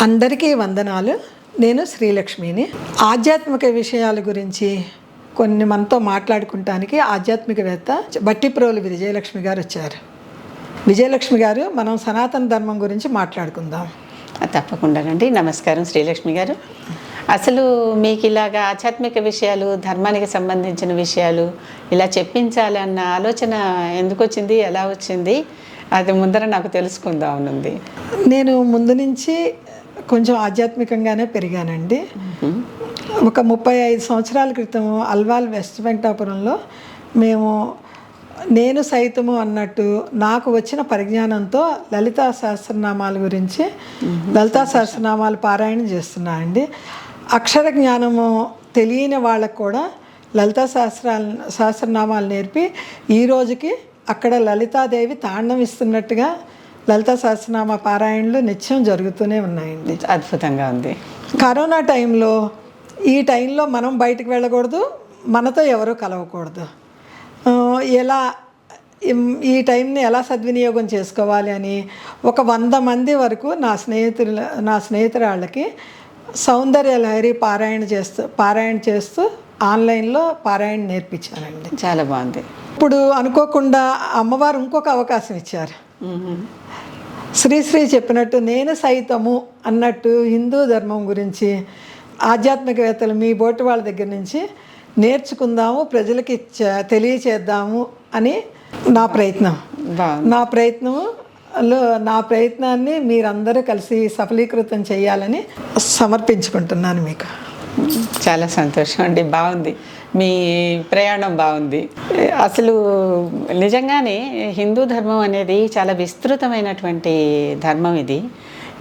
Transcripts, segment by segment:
అందరికీ వందనాలు. నేను శ్రీలక్ష్మిని. ఆధ్యాత్మిక విషయాల గురించి కొన్ని మనతో మాట్లాడుకుంటానికి ఆధ్యాత్మికవేత్త బట్టిప్రోలు విజయలక్ష్మి గారు వచ్చారు. విజయలక్ష్మి గారు మనం సనాతన ధర్మం గురించి మాట్లాడుకుందాం. తప్పకుండానండి నమస్కారం శ్రీలక్ష్మి గారు. అసలు మీకు ఇలాగా ఆధ్యాత్మిక విషయాలు ధర్మానికి సంబంధించిన విషయాలు ఇలా చెప్పించాలన్న ఆలోచన ఎందుకు వచ్చింది? ఎలా వచ్చింది? అది ముందర నాకు తెలుసుకుందామనుంది నేను ముందు నుంచి కొంచెం ఆధ్యాత్మికంగానే పెరిగానండి. ఒక ముప్పై ఐదు సంవత్సరాల క్రితం అల్వాల్ వెస్ట్ వెంకటాపురంలో మేము నేను సైతము అన్నట్టు నాకు వచ్చిన పరిజ్ఞానంతో లలితా సహస్రనామాల గురించి లలితా సహస్రనామాలు పారాయణ చేస్తున్నా అండి. అక్షర జ్ఞానము తెలియని వాళ్ళకు కూడా లలితా సహస్ర సహస్రనామాలు నేర్పి ఈ రోజుకి అక్కడ లలితాదేవి తాండం ఇస్తున్నట్టుగా లలితా సహస్రనామ పారాయణలు నిత్యం జరుగుతూనే ఉన్నాయండి. అద్భుతంగా ఉంది. కరోనా టైంలో ఈ టైంలో మనం బయటకు వెళ్ళకూడదు మనతో ఎవరు కలవకూడదు. ఎలా ఈ టైంని ఎలా సద్వినియోగం చేసుకోవాలి అని ఒక వంద మంది వరకు నా స్నేహితుల నా స్నేహితురాళ్ళకి సౌందర్య లహరి పారాయణ చేస్తూ పారాయణ చేస్తూ ఆన్లైన్లో పారాయణ నేర్పించానండి చాలా బాగుంది. ఇప్పుడు అనుకోకుండా అమ్మవారు ఇంకొక అవకాశం ఇచ్చారు. శ్రీశ్రీ చెప్పినట్టు నేను సైతము అన్నట్టు హిందూ ధర్మం గురించి ఆధ్యాత్మికవేత్తలు మీ బోటి వాళ్ళ దగ్గర నుంచి నేర్చుకుందాము ప్రజలకి తెలియచేద్దాము అని నా ప్రయత్నం. నా ప్రయత్నంలో నా ప్రయత్నాన్ని మీరందరూ కలిసి సఫలీకృతం చేయాలని సమర్పించుకుంటున్నాను మీకు. చాలా సంతోషం అండి. బాగుంది. మీ ప్రయాణం బాగుంది. అసలు నిజంగానే హిందూ ధర్మం అనేది చాలా విస్తృతమైనటువంటి ధర్మం ఇది.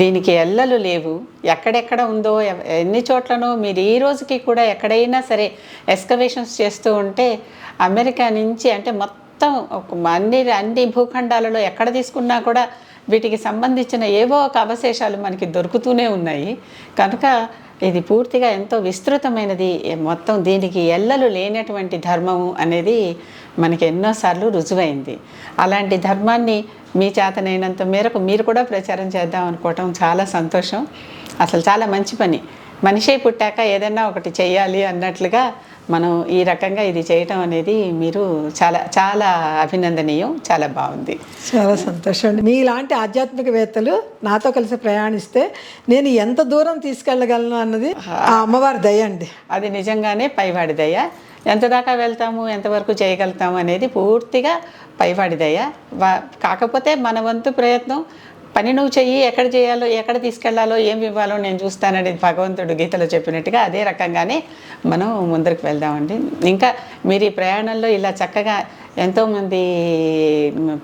దీనికి ఎల్లలు లేవు. ఎక్కడెక్కడ ఉందో ఎన్ని చోట్లనో మీరు ఈ రోజుకి కూడా ఎక్కడైనా సరే ఎస్కవేషన్స్ చేస్తూ ఉంటే అమెరికా నుంచి అంటే మొత్తం ఒక అన్ని అన్ని భూఖండాలలో ఎక్కడ తీసుకున్నా కూడా వీటికి సంబంధించిన ఏవో ఒక అవశేషాలు మనకి దొరుకుతూనే ఉన్నాయి. కనుక ఇది పూర్తిగా ఎంతో విస్తృతమైనది. మొత్తం దీనికి ఎల్లలు లేనటువంటి ధర్మము అనేది మనకి ఎన్నోసార్లు రుజువైంది. అలాంటి ధర్మాన్ని మీ చేతనైనంత మేరకు మీరు కూడా ప్రచారం చేద్దాం అనుకోవటం చాలా సంతోషం. అసలు చాలా మంచి పని. మనిషి పుట్టాక ఏదైనా ఒకటి చేయాలి అన్నట్లుగా మనం ఈ రకంగా ఇది చేయటం అనేది మీరు చాలా చాలా అభినందనీయం చాలా బాగుంది. చాలా సంతోషం అండి. మీలాంటి ఆధ్యాత్మికవేత్తలు నాతో కలిసి ప్రయాణిస్తే నేను ఎంత దూరం తీసుకెళ్ళగలను అన్నది ఆ అమ్మవారి దయ అండి. అది నిజంగానే పైవాడిదయ్య ఎంత దాకా వెళ్తాము ఎంతవరకు చేయగలుగుతాము అనేది పూర్తిగా పైవాడిదయ్య వా కాకపోతే మన వంతు ప్రయత్నం పని నువ్వు చెయ్యి ఎక్కడ చేయాలో ఎక్కడ తీసుకెళ్ళాలో ఏం ఇవ్వాలో నేను చూస్తాననేది భగవంతుడు గీతలో చెప్పినట్టుగా అదే రకంగానే మనం ముందరికి వెళ్దామండి. ఇంకా మీరు ఈ ప్రయాణంలో ఇలా చక్కగా ఎంతోమంది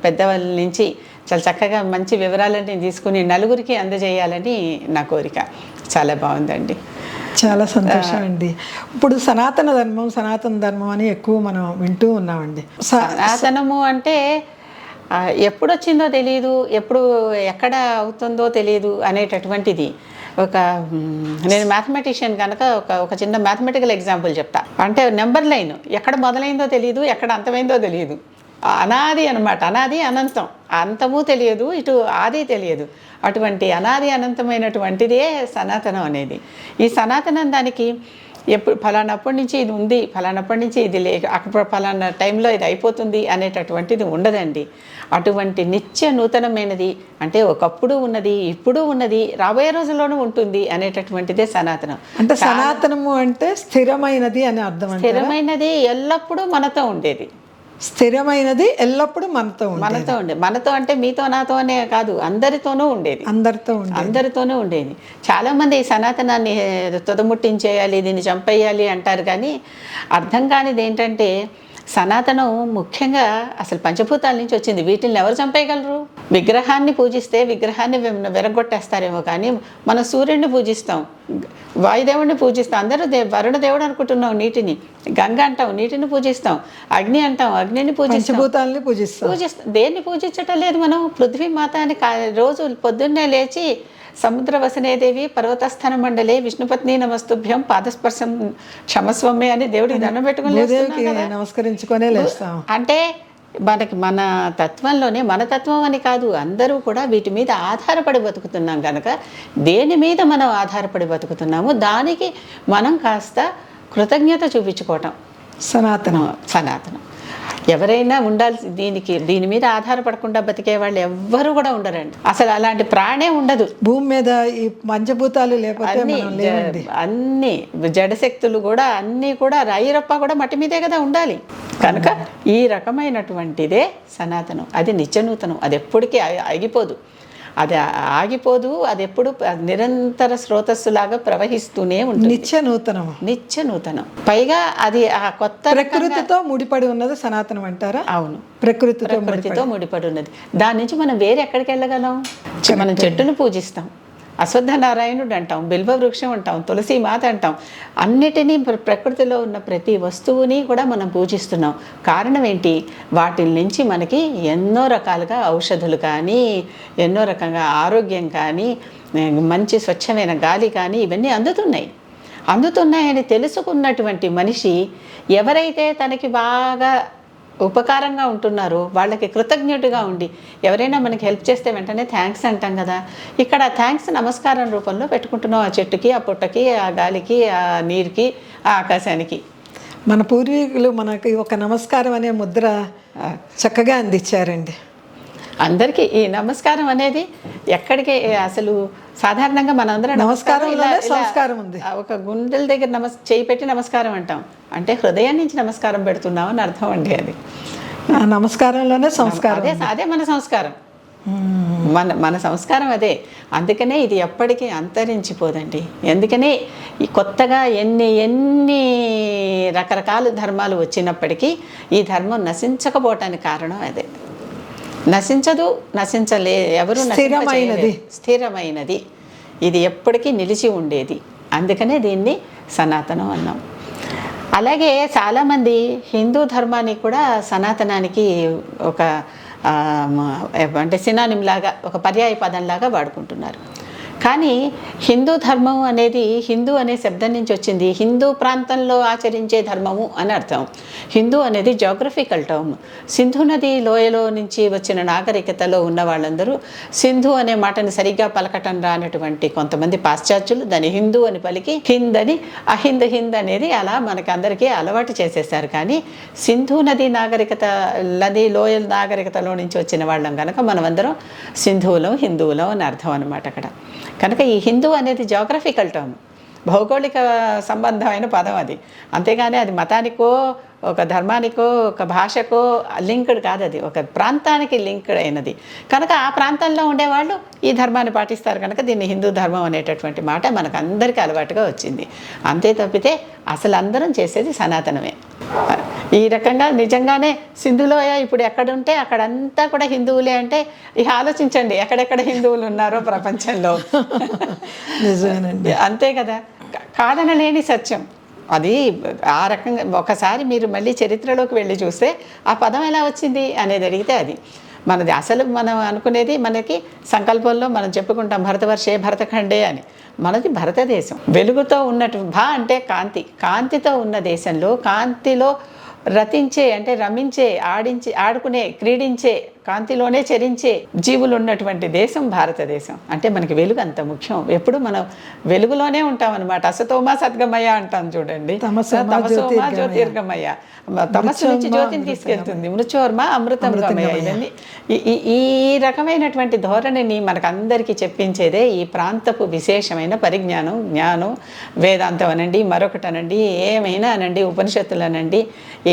పెద్దవాళ్ళ నుంచి చాలా చక్కగా మంచి వివరాలన్నీ తీసుకుని నలుగురికి అందజేయాలని నా కోరిక. చాలా బాగుందండి. చాలా సంతోషం అండి ఇప్పుడు సనాతన ధర్మం సనాతన ధర్మం అని ఎక్కువ మనం వింటూ ఉన్నామండి. సనాతనము అంటే ఎప్పుడు వచ్చిందో తెలియదు ఎప్పుడు ఎక్కడ అవుతుందో తెలియదు అనేటటువంటిది. ఒక నేను మ్యాథమెటిషియన్ కనుక ఒక ఒక చిన్న మ్యాథమెటికల్ ఎగ్జాంపుల్ చెప్తా. అంటే నెంబర్ లైన్ ఎక్కడ మొదలైందో తెలియదు ఎక్కడ అంతమైందో తెలియదు అనాది అనమాట అనాది అనంతం. అంతము తెలియదు ఇటు ఆది తెలియదు. అటువంటి అనాది అనంతమైనటువంటిదే సనాతనం అనేది. ఈ సనాతనం దానికి ఎప్పుడు ఫలానప్పటి నుంచి ఇది ఉంది ఫలానప్పటి నుంచి ఇది లే అక్కడ ఫలానా టైంలో ఇది అయిపోతుంది అనేటటువంటిది ఉండదండి. అటువంటి నిత్య నూతనమైనది అంటే ఒకప్పుడు ఉన్నది ఇప్పుడు ఉన్నది రాబోయే రోజుల్లోనూ ఉంటుంది అనేటటువంటిదే సనాతనం. అంటే సనాతనము అంటే స్థిరమైనది అని అర్థం స్థిరమైనది ఎల్లప్పుడూ మనతో ఉండేది. స్థిరమైనది ఎల్లప్పుడూ మనతో మనతో ఉండే మనతో అంటే మీతో నాతో అనే కాదు అందరితోనూ ఉండేది. అందరితో అందరితోనూ ఉండేది. చాలామంది ఈ సనాతనాన్ని తుదముట్టించేయాలి దీన్ని చంపేయాలి అంటారు కానీ అర్థం కానిది ఏంటంటే సనాతనం ముఖ్యంగా అసలు పంచభూతాల నుంచి వచ్చింది. వీటిని ఎవరు చంపేయగలరు? విగ్రహాన్ని పూజిస్తే విగ్రహాన్ని వెరగొట్టేస్తారేమో కానీ మనం సూర్యుడిని పూజిస్తాం వాయుదేవుడిని పూజిస్తాం అందరూ దే వరుణ దేవుడు అనుకుంటున్నాం నీటిని గంగ అంటాం నీటిని పూజిస్తాం అగ్ని అంటాం అగ్నిని పూజిస్తాం. పూజిస్తాం. పూజిస్తాం. దేన్ని పూజించటం లేదు మనం? పృథ్వీ మాత అని రోజు పొద్దున్నే లేచి సముద్ర వసనేదేవి పర్వతస్థాన మండలే విష్ణుపత్ని నమస్తుభ్యం పాదస్పర్శం క్షమస్వమే అని దేవుడికి దండం పెట్టుకుని. నమస్కరించుకొనే లేస్తాం. అంటే మనకి మన తత్వంలోనే మన తత్వం అని కాదు అందరూ కూడా వీటి మీద ఆధారపడి బతుకుతున్నాం కనుక దేని మీద మనం ఆధారపడి బతుకుతున్నామో దానికి మనం కాస్త కృతజ్ఞత చూపించుకోవటం. సనాతనం. సనాతనం. ఎవరైనా ఉండాల్సి దీనికి దీని మీద ఆధారపడకుండా బతికే వాళ్ళు ఎవ్వరు కూడా ఉండరండి. అసలు అలాంటి ప్రాణే ఉండదు. భూమి మీద ఈ పంచభూతాలు లేకపోతే అన్ని జడశక్తులు కూడా అన్నీ కూడా రాయిరప్ప కూడా మట్టి మీదే కదా ఉండాలి. కనుక ఈ రకమైనటువంటిదే సనాతనం. అది నిత్యనూతనం. అది ఎప్పటికీ ఆగి- ఆగిపోదు అది ఆగిపోదు అది ఎప్పుడు నిరంతర స్రోతస్సులాగా ప్రవహిస్తూనే ఉంటుంది. నిత్య నూతనము నిత్య నూతనం. పైగా అది ఆ కొత్త ప్రకృతితో ముడిపడి ఉన్నది సనాతనం అంటారా? అవును. ప్రకృతితో ప్రకృతితో ముడిపడి. ఉన్నది. దాని నుంచి మనం వేరే ఎక్కడికి వెళ్ళగలం మనం చెట్టును పూజిస్తాం. అశ్వత్థ నారాయణుడు అంటాం బిల్వ వృక్షం అంటాం తులసి మాత అంటాం. అన్నిటినీ ప్ర- ప్రకృతిలో ఉన్న ప్రతి వస్తువుని కూడా మనం పూజిస్తున్నాం. కారణం ఏంటి? వాటి నుంచి మనకి ఎన్నో రకాలుగా ఔషధులు కానీ ఎన్నో రకంగా ఆరోగ్యం కానీ మంచి స్వచ్ఛమైన గాలి కానీ ఇవన్నీ అందుతున్నాయి. అందుతున్నాయని తెలుసుకున్నటువంటి మనిషి ఎవరైతే తనకి బాగా ఉపకారంగా ఉంటున్నారో. వాళ్ళకి కృతజ్ఞుడిగా ఉండి. ఎవరైనా మనకి హెల్ప్ చేస్తే వెంటనే థ్యాంక్స్ అంటాం కదా. ఇక్కడ థ్యాంక్స్ నమస్కారం రూపంలో పెట్టుకుంటున్నాం. ఆ చెట్టుకి ఆ పుట్టకి ఆ గాలికి ఆ నీరుకి ఆ ఆకాశానికి. మన పూర్వీకులు మనకి ఒక నమస్కారం అనే ముద్ర చక్కగా అందించారండి. అందరికీ ఈ నమస్కారం అనేది ఎక్కడికి అసలు సాధారణంగా మనందరం ఇలా సంస్కారం ఉంది. ఒక గుండెల దగ్గర నమస్ చేయి పెట్టి నమస్కారం అంటాం. అంటే హృదయం నుంచి నమస్కారం పెడుతున్నాం అని అర్థం అండి అది. ఆ నమస్కారంలోనే సంస్కారం అదే అదే మన సంస్కారం. మన మన సంస్కారం అదే. అందుకనే ఇది ఎప్పటికీ అంతరించిపోదండి. ఎందుకనే ఈ కొత్తగా ఎన్ని ఎన్ని రకరకాల ధర్మాలు వచ్చినప్పటికీ ఈ ధర్మం నశించకపోవటానికి కారణం అదే. నశించదు నశించలే ఎవరు స్థిరమైనది. స్థిరమైనది. ఇది ఎప్పటికీ నిలిచి ఉండేది. అందుకనే దీన్ని సనాతనం అన్నాం. అలాగే చాలామంది హిందూ ధర్మాన్ని కూడా సనాతనానికి ఒక అంటే సినానిమ్ లాగా ఒక పర్యాయ పదంలాగా వాడుకుంటున్నారు. కానీ హిందూ ధర్మం అనేది హిందూ అనే శబ్దం నుంచి వచ్చింది. హిందూ ప్రాంతంలో ఆచరించే ధర్మము అని అర్థం. హిందూ అనేది జాగ్రఫికల్ టర్మ్ సింధు నది లోయలో నుంచి వచ్చిన నాగరికతలో ఉన్న వాళ్ళందరూ సింధు అనే మాటని సరిగ్గా పలకటం రానటువంటి కొంతమంది పాశ్చాత్యులు దాన్ని హిందూ అని పలికి హింద్ అని అహింద్ హింద్ అనేది అలా మనకందరికీ అలవాటు చేసేసారు కానీ సింధు నది నాగరికత నది లోయల నాగరికతలో నుంచి వచ్చిన వాళ్ళం కనుక మనమందరం సింధువులం హిందువులం అని అర్థం అనమాట అక్కడ. కనుక ఈ హిందూ అనేది జాగ్రఫికల్ టర్మ్ భౌగోళిక సంబంధమైన పదం అది. అంతేగాని అది మతానికో ఒక ధర్మానికో ఒక భాషకో లింక్డ్ కాదు అది. ఒక ప్రాంతానికి లింక్డ్ అయినది. కనుక ఆ ప్రాంతంలో ఉండేవాళ్ళు ఈ ధర్మాన్ని పాటిస్తారు కనుక దీన్ని హిందూ ధర్మం అనేటటువంటి మాట మనకు అందరికీ అలవాటుగా వచ్చింది. అంతే తప్పితే అసలు అందరం చేసేది సనాతనమే. ఈ రకంగా నిజంగానే సింధులోయ ఇప్పుడు ఎక్కడుంటే అక్కడంతా కూడా హిందువులే అంటే ఇక ఆలోచించండి ఎక్కడెక్కడ హిందువులు ఉన్నారో ప్రపంచంలో. నిజమేనండి. అంతే కదా. కాదనలేని సత్యం. అది ఆ రకంగా ఒకసారి మీరు మళ్ళీ చరిత్రలోకి వెళ్ళి చూస్తే ఆ పదం ఎలా వచ్చింది అనేది అడిగితే అది. మనది అసలు మనం అనుకునేది మనకి సంకల్పంలో మనం చెప్పుకుంటాం భరతవర్షే భరతఖండే అని. మనది భారతదేశం. వెలుగుతో ఉన్నట్టు భా అంటే కాంతి. కాంతితో ఉన్న దేశంలో కాంతిలో రతించే అంటే రమించే ఆడించే ఆడుకునే క్రీడించే కాంతిలోనే చరించే జీవులు ఉన్నటువంటి దేశం భారతదేశం. అంటే మనకి వెలుగు అంత ముఖ్యం. ఎప్పుడు మనం వెలుగులోనే ఉంటాం అనమాట అసతోమా సద్గమయ అంటాం చూడండి. తమసోమా జ్యోతిర్గమయ. తమస్సు నుంచి జ్యోతిని తీసుకెళ్తుంది. మృత్యోర్మ. అమృతం గమయ. ఇవన్నీ ఈ రకమైనటువంటి ధోరణిని మనకు అందరికీ చెప్పించేదే ఈ ప్రాంతపు విశేషమైన పరిజ్ఞానం జ్ఞానం వేదాంతం అనండి మరొకటి అనండి ఏమైనా అనండి ఉపనిషత్తులు అనండి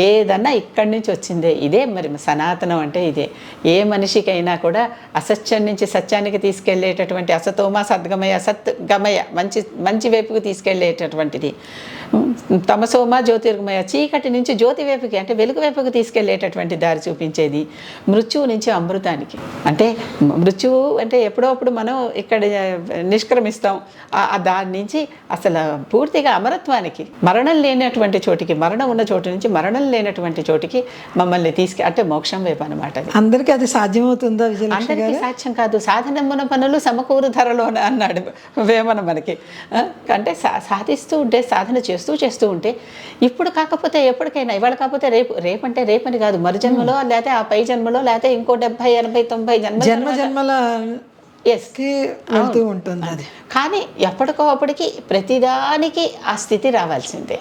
ఏదన్నా ఇక్కడి నుంచి వచ్చిందే. ఇదే మరి సనాతనం అంటే ఇదే. ఏ మనిషికైనా కూడా అసత్యం నుంచి సత్యానికి తీసుకెళ్ళేటటువంటి అసతోమ సద్గమయ సత్ గమయ మంచి మంచి వైపుకు తీసుకెళ్ళేటటువంటిది తమసోమ జ్యోతిర్గమయ చీకటి నుంచి జ్యోతి వైపుకి అంటే వెలుగు వైపుకి తీసుకెళ్ళేటటువంటి దారి చూపించేది మృత్యువు నుంచి అమృతానికి. అంటే మృత్యువు అంటే ఎప్పుడో అప్పుడు మనం ఇక్కడ నిష్క్రమిస్తాం. ఆ దాని నుంచి అసలు పూర్తిగా అమరత్వానికి మరణం లేనటువంటి చోటికి మరణం ఉన్న చోటు నుంచి మరణం లేనటువంటి చోటికి మమ్మల్ని తీసుకు అంటే మోక్షం వైపు అనమాట అది. అందరికీ అది సాధ్యమవుతుందా అందరికీ సాధ్యం కాదు. సాధనమున పనులు సమకూరు ధరలోన అన్నాడు వేమన మనకి. అంటే సాధిస్తూ ఉంటే సాధన చేస్తూ చేస్తూ చేస్తూ ఉంటే ఇప్పుడు కాకపోతే ఎప్పటికైనా ఇవాళ కాకపోతే రేపు రేపు అంటే రేపని కాదు మరు జన్మలో లేకపోతే ఆ పై జన్మలో లేకపోతే ఇంకో డెబ్బై ఎనభై తొంభై జన్మ జన్మ వెళ్తూ ఉంటుంది అది. కానీ ఎప్పటికో అప్పటికి ప్రతిదానికి ఆ స్థితి రావాల్సిందే.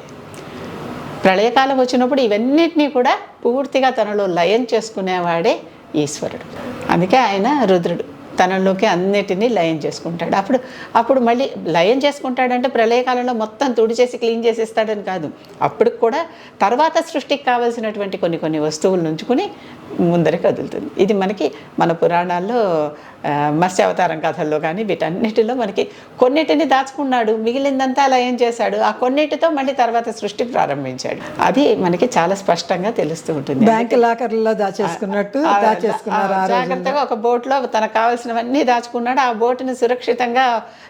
ప్రళయకాలం వచ్చినప్పుడు ఇవన్నిటినీ కూడా పూర్తిగా తనలో లయం చేసుకునేవాడే ఈశ్వరుడు. అందుకే ఆయన రుద్రుడు. తనలోకి అన్నిటినీ లయం చేసుకుంటాడు. అప్పుడు అప్పుడు మళ్ళీ లయం చేసుకుంటాడంటే ప్రళయకాలంలో మొత్తం తుడిచేసి క్లీన్ చేసేస్తాడని కాదు. అప్పుడు కూడా తర్వాత సృష్టికి కావాల్సినటువంటి కొన్ని కొన్ని వస్తువులు ఉంచుకుని ముందరికి కదులుతుంది. ఇది మనకి మన పురాణాల్లో మత్స్యావతారం కథల్లో కానీ వీటన్నిటిలో మనకి కొన్నిటిని దాచుకున్నాడు మిగిలిందంతా లయం చేశాడు? ఆ కొన్నిటితో మళ్ళీ తర్వాత సృష్టి ప్రారంభించాడు. అది మనకి చాలా స్పష్టంగా తెలుస్తూ ఉంటుంది. బ్యాంక్ లాకర్లో దాచేసుకున్నట్టు దాచేసుకున్నారు జాగ్రత్తగా ఒక బోట్లో తనకు కావాల్సినవన్నీ దాచుకున్నాడు. ఆ బోటుని సురక్షితంగా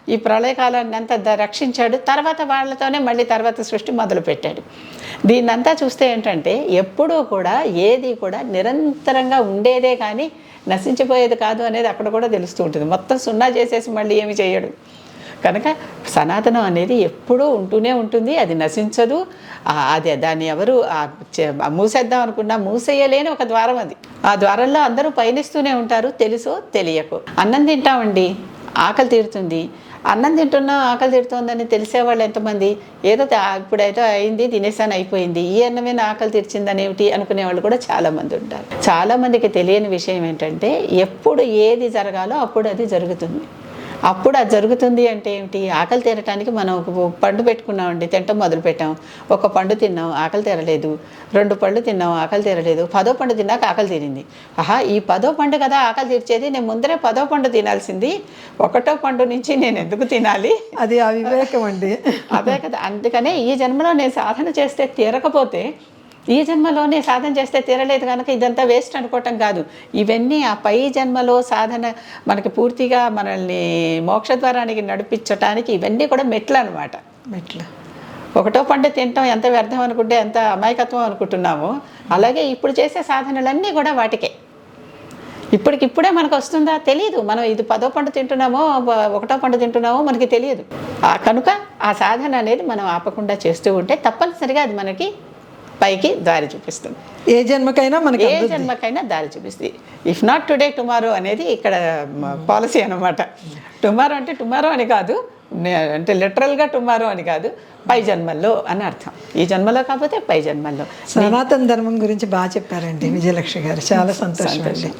ఈ ప్రళయకాలాన్ని అంతా రక్షించాడు. తర్వాత వాళ్ళతోనే మళ్ళీ తర్వాత సృష్టి మొదలు పెట్టాడు దీన్నంతా చూస్తే ఏంటంటే ఎప్పుడూ కూడా ఏది కూడా నిరంతరంగా ఉండేదే కానీ నశించిపోయేది కాదు అనేది అక్కడ కూడా తెలుస్తూ ఉంటుంది. మొత్తం సున్నా చేసేసి మళ్ళీ ఏమి చేయడు. కనుక సనాతనం అనేది ఎప్పుడూ ఉంటూనే ఉంటుంది. అది నశించదు. అది దాన్ని ఎవరు చే- మూసేద్దాం అనుకున్నా మూసేయలేని ఒక ద్వారం అది. ఆ ద్వారంలో అందరూ పయనిస్తూనే ఉంటారు. తెలుసో తెలియకు. అన్నం తింటామండి. ఆకలి తీరుతుంది. అన్నం తింటున్నా ఆకలి తీరుతోందని తెలిసేవాళ్ళు ఎంతమంది? ఏదో ఇప్పుడైతే అయింది తినేసాను అయిపోయింది. ఈ అన్నమే నా ఆకలి తీర్చిందని ఏమిటి అనుకునే వాళ్ళు కూడా చాలా మంది ఉంటారు. చాలామందికి తెలియని విషయం ఏంటంటే ఎప్పుడు ఏది జరగాలో అప్పుడు అది జరుగుతుంది. అప్పుడు అది జరుగుతుంది అంటే ఏమిటి ఆకలి తీరటానికి మనం ఒక పండు పెట్టుకున్నామండి తింటాం మొదలు పెట్టాం. ఒక పండు తిన్నాం ఆకలి తీరలేదు. రెండు పళ్ళు తిన్నాం ఆకలి తీరలేదు. పదో పండు తిన్నాక ఆకలి తీరింది. ఆహా ఈ పదో పండు కదా ఆకలి తీర్చేది నేను ముందరే పదో పండు తినాల్సింది. ఒకటో పండు నుంచి నేను ఎందుకు తినాలి? అది ఆ వివేకం అండి. అదే కదా. అందుకనే ఈ జన్మలో నేను సాధన చేస్తే తీరకపోతే ఈ జన్మలోనే సాధన చేస్తే తీరలేదు కనుక ఇదంతా వేస్ట్ అనుకోవటం కాదు. ఇవన్నీ ఆ పై జన్మలో సాధన మనకి పూర్తిగా మనల్ని మోక్షద్వారానికి నడిపించటానికి ఇవన్నీ కూడా మెట్లు అనమాట మెట్లు. ఒకటో పంట తినటం ఎంత వ్యర్థం అనుకుంటే ఎంత అమాయకత్వం అనుకుంటున్నామో. అలాగే ఇప్పుడు చేసే సాధనలన్నీ కూడా వాటికే. ఇప్పటికిప్పుడే మనకు వస్తుందా తెలియదు మనం ఇది పదో పండు తింటున్నామో ఒకటో పండు తింటున్నామో మనకి తెలియదు. ఆ కనుక ఆ సాధన అనేది మనం ఆపకుండా చేస్తూ ఉంటే తప్పనిసరిగా అది మనకి పైకి దారి చూపిస్తుంది. ఏ జన్మకైనా మనకి ఏ జన్మకైనా దారి చూపిస్తుంది. ఇఫ్ నాట్ టుడే టుమారో అనేది ఇక్కడ పాలసీ అనమాట టుమారో అంటే టుమారో అని కాదు అంటే లిటరల్గా టుమారో అని కాదు పై జన్మల్లో అని అర్థం. ఈ జన్మలో కాకపోతే పై జన్మల్లో. సనాతన ధర్మం గురించి బాగా చెప్పారండి విజయలక్ష్మి గారు. చాలా సంతోషం అండి.